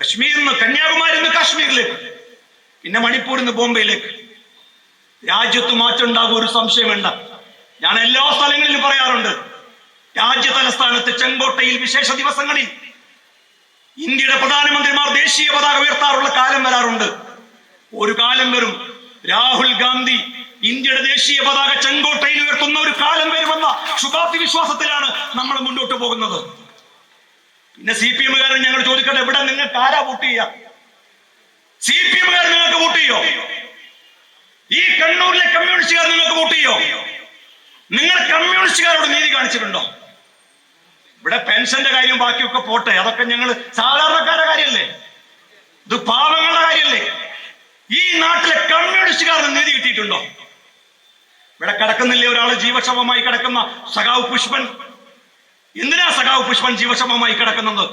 കശ്മീരിൽ നിന്ന് കന്യാകുമാരിൽ നിന്ന് കാശ്മീരിലേക്ക് പിന്നെ മണിപ്പൂരിൽ നിന്ന് ബോംബെയിലേക്ക്. രാജ്യത്ത് മാറ്റം ഉണ്ടാകും ഒരു സംശയം വേണ്ട. ഞാൻ എല്ലാ സ്ഥലങ്ങളിലും പറയാറുണ്ട് രാജ്യ തലസ്ഥാനത്ത് ചെങ്കോട്ടയിൽ വിശേഷ ദിവസങ്ങളിൽ ഇന്ത്യയുടെ പ്രധാനമന്ത്രിമാർ ദേശീയ പതാക ഉയർത്താറുള്ള കാലം വരാറുണ്ട്. ഒരു കാലം വരും രാഹുൽ ഗാന്ധി ഇന്ത്യയുടെ ദേശീയ പതാക ചെങ്കോട്ടയിൽ ഉയർത്തുന്ന ഒരു കാലം വരുമെന്ന ശുഭാപ്തി വിശ്വാസത്തിലാണ് നമ്മൾ മുന്നോട്ട് പോകുന്നത്. പിന്നെ സി പി എമ്മുകാരൻ ഞങ്ങൾ ചോദിക്കട്ടെ ഇവിടെ നിങ്ങൾക്ക് ആരാ വോട്ട് ചെയ്യാം? സി പി എമ്മുകാരൻ നിങ്ങൾക്ക് വോട്ട് ചെയ്യോ? ഈ കണ്ണൂരിലെ കമ്മ്യൂണിസ്റ്റുകാർ നിങ്ങൾക്ക് വോട്ട് ചെയ്യോ? നിങ്ങൾ കമ്മ്യൂണിസ്റ്റുകാരോട് നീതി കാണിച്ചിട്ടുണ്ടോ? ഇവിടെ പെൻഷന്റെ കാര്യം ബാക്കിയൊക്കെ പോട്ടെ അതൊക്കെ ഞങ്ങൾ സാധാരണക്കാരുടെ കാര്യമല്ലേ ഇത് പാവങ്ങളുടെ കാര്യമല്ലേ ഈ നാട്ടിലെ കമ്മ്യൂണിസ്റ്റുകാരന് നീതി കിട്ടിയിട്ടുണ്ടോ? ഇവിടെ കിടക്കുന്നില്ലേ ഒരാൾ ജീവക്ഷമമായി കിടക്കുന്ന സഖാവ് പുഷ്പൻ? എന്തിനാ സഖാവ് പുഷ്പൻ ജീവക്ഷമമായി കിടക്കുന്നത്?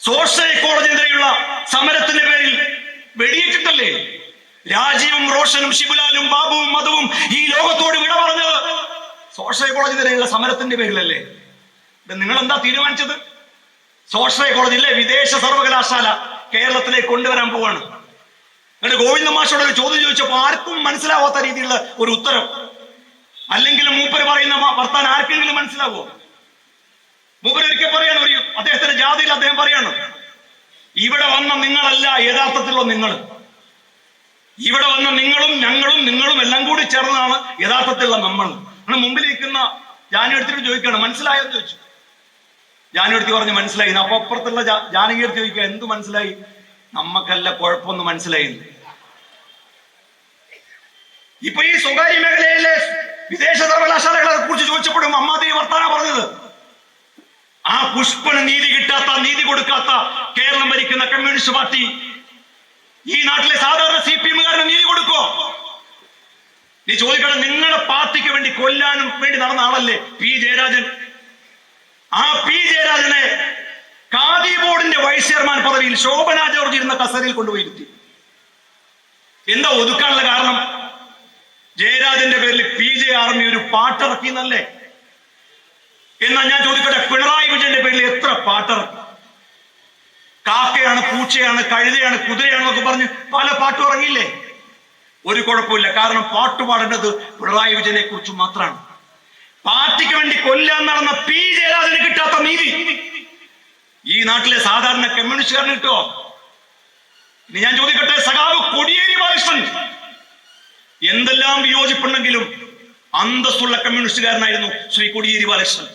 സോഷ്യൽ കോളേജിനെതിരെയുള്ള സമരത്തിന്റെ പേരിൽ വെടിയേറ്റിട്ടല്ലേ? രാജീവും റോഷനും ശിബുലാലും ബാബുവും മധുവും ഈ ലോകത്തോട് വിട പറഞ്ഞത് സോഷ്യൽ കോളേജിനെതിരെയുള്ള സമരത്തിന്റെ പേരിലല്ലേ? നിങ്ങൾ എന്താ തീരുമാനിച്ചത്? സോഷ്യൽ കോളേജിലെ വിദേശ സർവകലാശാല കേരളത്തിലേക്ക് കൊണ്ടുവരാൻ പോവാണ്. എന്നിട്ട് ഗോവിന്ദ മാഷോട് ഒരു ചോദ്യം ചോദിച്ചപ്പോൾ ആർക്കും മനസ്സിലാവാത്ത രീതിയിലുള്ള ഒരു ഉത്തരം. അല്ലെങ്കിൽ മൂപ്പര് പറയുന്ന വർത്താൻ ആർക്കെങ്കിലും മനസ്സിലാവോ? മൂപ്പര് ഒരിക്കൽ പറയാണ് ഒരു അദ്ദേഹത്തിന്റെ ജാതിയിൽ അദ്ദേഹം പറയാണ് ഇവിടെ വന്ന നിങ്ങളല്ല യഥാർത്ഥത്തിലുള്ള നിങ്ങൾ. ഇവിടെ വന്ന നിങ്ങളും ഞങ്ങളും നിങ്ങളും എല്ലാം കൂടി ചേർന്നതാണ് യഥാർത്ഥത്തിലുള്ള നമ്മൾ. അങ്ങനെ മുമ്പിൽ നിൽക്കുന്ന ജാനു എടുത്തിട്ട് ചോദിക്കുകയാണ് മനസ്സിലായെന്ന് ചോദിച്ചു. ജാനു എടുത്ത് പറഞ്ഞു മനസ്സിലായി. അപ്പൊ അപ്പുറത്തുള്ള ജാ- ജാനകി എടുത്ത് ചോദിക്കുക എന്ത് മനസ്സിലായി? നമ്മക്കല്ല കുഴപ്പമൊന്നും മനസ്സിലായി ഇപ്പൊ ഈ സ്വകാര്യ മേഖലയിലെ വിദേശ സർവകലാശാലകളെ കുറിച്ച് ചോദിച്ചപ്പോഴും അമ്മാദേവി വർത്താന പറഞ്ഞത്. ആ പുഷ്പന് നീതി കിട്ടാത്ത നീതി കൊടുക്കാത്ത കേരളം ഭരിക്കുന്ന കമ്മ്യൂണിസ്റ്റ് പാർട്ടി ഈ നാട്ടിലെ സാധാരണ സി പി എമ്മുകാരന് നീതി കൊടുക്കോ നീ ചോദിക്കണം നിങ്ങളുടെ പാർട്ടിക്ക് വേണ്ടി കൊല്ലാനും വേണ്ടി നടന്ന ആളല്ലേ പി ജയരാജൻ? ആ പി ജയരാജനെ ഖാദി ബോർഡിന്റെ വൈസ് ചെയർമാൻ പദവിയിൽ ശോഭന ജോർജ് ഇരുന്ന കസേരയിൽ കൊണ്ടുപോയിരുത്തി. എന്താ ഒതുക്കാനുള്ള കാരണം? ജയരാജന്റെ പേരിൽ പി ജെ ആർമി ഒരു പാട്ടിറക്കി എന്നല്ലേ എന്നാ ഞാൻ ചോദിക്കട്ടെ പിണറായി പാട്ടിറക്കി കാക്കയാണ് പൂച്ചയാണ് കഴുതയാണ് കുതിരയാണെന്നൊക്കെ പറഞ്ഞ് പല പാട്ടും ഇറങ്ങിയില്ലേ? ഒരു കുഴപ്പമില്ല. കാരണം പാട്ട് പാടേണ്ടത് പിണറായി വിജയനെ കുറിച്ച് മാത്രമാണ്. പാർട്ടിക്ക് വേണ്ടി കൊല്ലാൻ നടന്ന പി. ജയരാജന് കിട്ടാത്ത നീതി. ഈ നാട്ടിലെ സാധാരണ കമ്മ്യൂണിസ്റ്റുകാരന് കിട്ടുമോ ഇനി ഞാൻ ചോദിക്കട്ടെ സഖാവ് കൊടിയേരി ബാലകൃഷ്ണൻ. എന്തെല്ലാം വിയോജിപ്പുണ്ടെങ്കിലും അന്തസ്സുള്ള കമ്മ്യൂണിസ്റ്റുകാരനായിരുന്നു ശ്രീ കൊടിയേരി ബാലകൃഷ്ണൻ.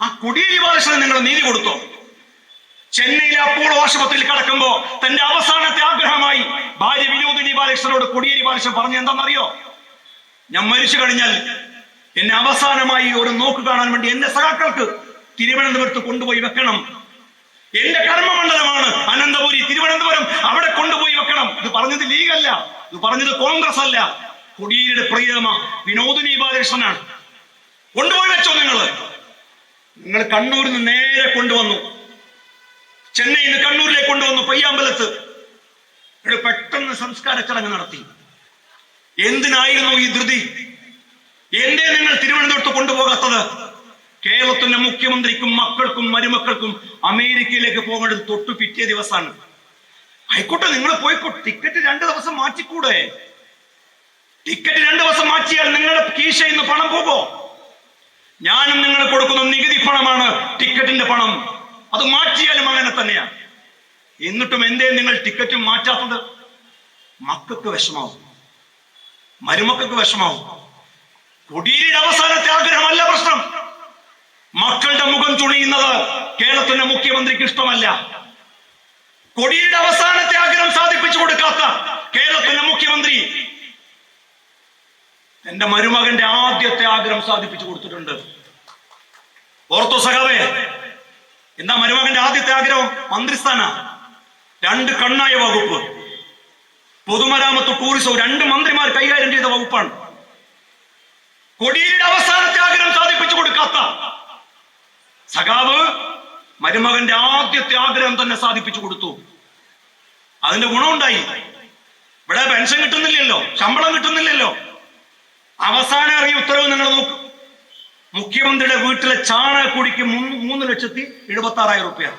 ആ കുടിയേരി ബാലകൃഷ്ണൻ നിങ്ങൾ നീതി കൊടുത്തോ? ചെന്നൈയിലെ അപ്പോളോ ആശുപത്രിയിൽ കിടക്കുമ്പോ തന്റെ അവസാനത്തെ ആഗ്രഹമായി ഭാര്യ വിനോദിനി ബാലകൃഷ്ണനോട് കുടിയേരി ബാലകൃഷ്ണൻ പറഞ്ഞു എന്താണെന്നറിയോ? ഞാൻ മരിച്ചു കഴിഞ്ഞാൽ എന്നെ അവസാനമായി ഒരു നോക്ക് കാണാൻ വേണ്ടി എന്റെ സഹാക്കൾക്ക് തിരുവനന്തപുരത്ത് കൊണ്ടുപോയി വെക്കണം. എന്റെ കർമ്മമണ്ഡലമാണ് അനന്തപുരി തിരുവനന്തപുരം അവിടെ കൊണ്ടുപോയി വെക്കണം. ഇത് പറഞ്ഞത് ലീഗല്ല ഇത് പറഞ്ഞത് കോൺഗ്രസ് അല്ല കൊടിയേരിയുടെ പ്രിയതമ വിനോദിനി ബാലകൃഷ്ണനാണ്. കൊണ്ടുപോയി വെച്ചോ നിങ്ങൾ. നിങ്ങൾ കണ്ണൂരിൽ നിന്ന് നേരെ കൊണ്ടുവന്നു. ചെന്നൈയിൽ നിന്ന് കണ്ണൂരിലേക്ക് കൊണ്ടുവന്നു പയ്യാമ്പലത്ത്. പെട്ടെന്ന് സംസ്കാര ചടങ്ങ് നടത്തി. എന്തിനായിരുന്നു ഈ ധൃതി? എന്തേ നിങ്ങൾ തിരുവനന്തപുരത്ത് കൊണ്ടുപോകാത്തത്? കേരളത്തിന്റെ മുഖ്യമന്ത്രിക്കും മക്കൾക്കും മരുമക്കൾക്കും അമേരിക്കയിലേക്ക് പോകേണ്ടത് തൊട്ടു പിറ്റേ ദിവസമാണ്. ആയിക്കോട്ടെ നിങ്ങൾ പോയിക്കോ. ടിക്കറ്റ് രണ്ട് ദിവസം മാറ്റിക്കൂടെ? ടിക്കറ്റ് രണ്ട് ദിവസം മാറ്റിയാൽ നിങ്ങളുടെ കീശയിൽ നിന്ന് പണം പോകോ ഞാനും നിങ്ങൾ കൊടുക്കുന്ന നികുതി പണമാണ് ടിക്കറ്റിന്റെ പണം. അത് മാറ്റിയാലും അങ്ങനെ തന്നെയാണ് എന്നിട്ടും എന്തേ നിങ്ങൾ ടിക്കറ്റും മാറ്റാത്തത്? മക്കൾക്ക് വിഷമാവും. മരുമക്കൾക്ക് വിഷമാവും. കൊടിയേരിയുടെ അവസാനത്തെ ആഗ്രഹമല്ല പ്രശ്നം. മക്കളുടെ മുഖം ചുളിയുന്നത് കേരളത്തിന്റെ മുഖ്യമന്ത്രിക്ക് ഇഷ്ടമല്ല. കൊടിയുടെ അവസാനത്തെ ആഗ്രഹം സാധിപ്പിച്ചു കൊടുക്കാത്ത കേരളത്തിന്റെ മുഖ്യമന്ത്രി എന്റെ മരുമകന്റെ ആദ്യത്തെ ആഗ്രഹം സാധിപ്പിച്ചു കൊടുത്തിട്ടുണ്ട്. ഓർത്തോ സഖാവേ എന്താ മരുമകന്റെ ആദ്യത്തെ ആഗ്രഹം? മന്ത്രിസ്ഥാന. രണ്ട് കണ്ണായ വകുപ്പ്. പൊതുമരാമത്ത് ടൂറിസവും രണ്ട് മന്ത്രിമാർ കൈകാര്യം ചെയ്ത വകുപ്പാണ്. കൊടിയുടെ അവസാനത്തെ ആഗ്രഹം സാധിപ്പിച്ചു കൊടുക്കാത്ത. സഖാവ് മരുമകന്റെ ആദ്യത്തെ ആഗ്രഹം തന്നെ സാധിപ്പിച്ചു കൊടുത്തു. അതിന്റെ ഗുണമുണ്ടായി. ഇവിടെ പെൻഷൻ കിട്ടുന്നില്ലല്ലോ ശമ്പളം കിട്ടുന്നില്ലല്ലോ. അവസാനം ഇറങ്ങിയ ഉത്തരവ് നിങ്ങൾ നോക്കും. മുഖ്യമന്ത്രിയുടെ വീട്ടിലെ ചാണകക്കുടിക്ക് മൂന്ന് ലക്ഷത്തി എഴുപത്തി ആറായിരം റുപ്യ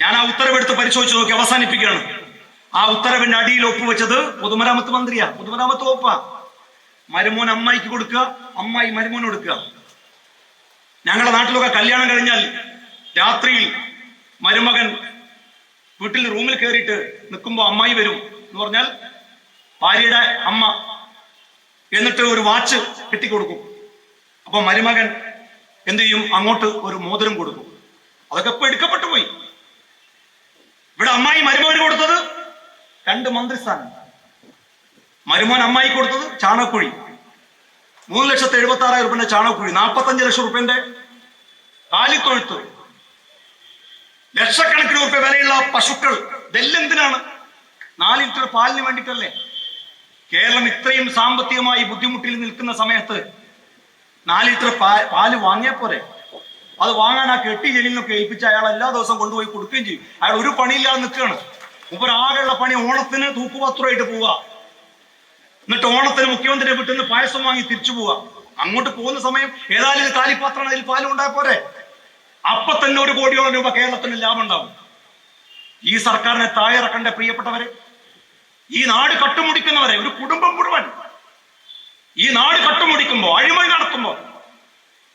ഞാൻ ആ ഉത്തരവെടുത്ത് പരിശോധിച്ച് നോക്കി അവസാനിപ്പിക്കുകയാണ്. ആ ഉത്തരവിന്റെ അടിയിൽ ഒപ്പുവെച്ചത് പൊതുമരാമത്ത് മന്ത്രിയാ. പൊതുമരാമത്ത് വകുപ്പാ. മരുമോൻ അമ്മായിക്ക് കൊടുക്കുക അമ്മായി മരുമോൻ കൊടുക്കുക. ഞങ്ങളുടെ നാട്ടിലൊക്കെ കല്യാണം കഴിഞ്ഞാൽ രാത്രിയിൽ മരുമകൻ വീട്ടിൽ റൂമിൽ കയറിയിട്ട് നിൽക്കുമ്പോൾ അമ്മായി വരും എന്ന് പറഞ്ഞാൽ ഭാര്യയുടെ അമ്മ എന്നിട്ട് ഒരു വാച്ച് കെട്ടിക്കൊടുക്കും. അപ്പൊ മരുമകൻ എന്ത് ചെയ്യും? അങ്ങോട്ട് ഒരു മോതിരം കൊടുക്കും. അതൊക്കെ ഇപ്പൊ എടുക്കപ്പെട്ടു പോയി. ഇവിടെ അമ്മായി മരുമകന് കൊടുത്തത് രണ്ട് മന്ത്രിസ്ഥാനം. മരുമോൻ അമ്മായി കൊടുത്തത് ചാണകക്കുഴി മൂന്ന് ലക്ഷത്തി എഴുപത്തി ആറായിരം റുപ്യന്റെ ചാണകക്കുഴി നാൽപ്പത്തഞ്ച് ലക്ഷം റുപ്യന്റെ കാലിത്തൊഴുത്ത്. ലക്ഷക്കണക്കിന് റുപ്യ വിലയുള്ള പശുക്കൾ ഇതെല്ലാം എന്തിനാണ്? നാല് ലിറ്റർ പാലിന് വേണ്ടിയിട്ടല്ലേ? കേരളം ഇത്രയും സാമ്പത്തികമായി ബുദ്ധിമുട്ടിൽ നിൽക്കുന്ന സമയത്ത് നാല് ലിറ്റർ പാൽ വാങ്ങിയാൽ പോരെ? അത് വാങ്ങാൻ ആ കെട്ടി ജലീലിനൊക്കെ ഏൽപ്പിച്ച് അയാൾ എല്ലാ ദിവസവും കൊണ്ടുപോയി കൊടുക്കുകയും ചെയ്യും. അയാൾ ഒരു പണിയില്ലാതെ നിൽക്കുകയാണ്. ആകെയുള്ള പണി ഓണത്തിന് തൂക്കുപത്രമായിട്ട് പോവുക. എന്നിട്ട് ഓണത്തിന് മുഖ്യമന്ത്രിയെ വിട്ടു നിന്ന് പായസം വാങ്ങി തിരിച്ചു പോവുക. അങ്ങോട്ട് പോകുന്ന സമയം ഏതായാലും ഇത് കാലിപ്പാത്രം അതിൽ പാലും ഉണ്ടായ പോരെ? അപ്പൊ തന്നെ ഒരു കോടിയോളം രൂപ കേരളത്തിന് ലാഭം ഉണ്ടാവും. ഈ സർക്കാരിനെ താഴെയിറക്കണ്ട പ്രിയപ്പെട്ടവരെ ഈ നാട് കട്ടുമുടിക്കുന്നവരെ ഒരു കുടുംബം മുഴുവൻ ഈ നാട് കട്ടുമുടിക്കുമ്പോ അഴിമതി നടത്തുമ്പോ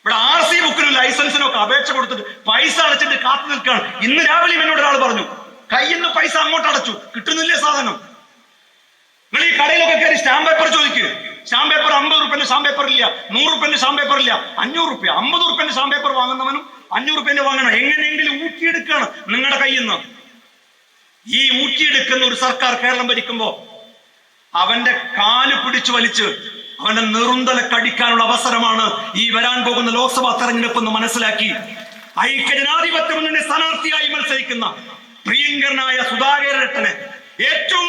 ഇവിടെ ആർ സി ബുക്കിനും ലൈസൻസിനും ഒക്കെ അപേക്ഷ കൊടുത്തിട്ട് പൈസ അടച്ചിട്ട് കാത്തു നിൽക്കുകയാണ്. ഇന്ന് രാവിലെ എന്നോട് ഒരാൾ പറഞ്ഞു കയ്യിൽ നിന്ന് പൈസ അങ്ങോട്ട് അടച്ചു കിട്ടുന്നില്ലേ സാധനം? നിങ്ങൾ ഈ കടയിലൊക്കെ കയറി സ്റ്റാമ്പ് പേപ്പർ ചോദിക്കുക സ്റ്റാമ്പ് പേപ്പർ അമ്പത് റുപ്യന്റെ സ്റ്റാമ്പ് പേപ്പർ ഇല്ല നൂറ് റുപ്യന്റെ സ്റ്റാമ്പ് പേപ്പർ ഇല്ല അഞ്ഞൂറ് റുപ്യ അമ്പത് റുപ്യന്റെ സ്റ്റാമ്പ് പേപ്പർ വാങ്ങുന്നവനും അഞ്ഞൂറ് റുപ്യന്റെ വാങ്ങണം എങ്ങനെയെങ്കിലും ഊറ്റിയെടുക്കുകയാണ് നിങ്ങളുടെ കയ്യിൽ നിന്ന് ഈ ഊറ്റിയെടുക്കുന്ന ഒരു സർക്കാർ കേരളം ഭരിക്കുമ്പോ അവന്റെ കാൽ പിടിച്ചു വലിച്ച് അവന്റെ നെറുന്തല കടിക്കാനുള്ള അവസരമാണ് ഈ വരാൻ പോകുന്ന ലോക്സഭാ തെരഞ്ഞെടുപ്പ് എന്ന് മനസ്സിലാക്കി ഐക്യജനാധിപത്യ മുന്നണി സ്ഥാനാർത്ഥിയായി മത്സരിക്കുന്ന പ്രിയങ്കരനായ സുധാകരനെ ഏറ്റവും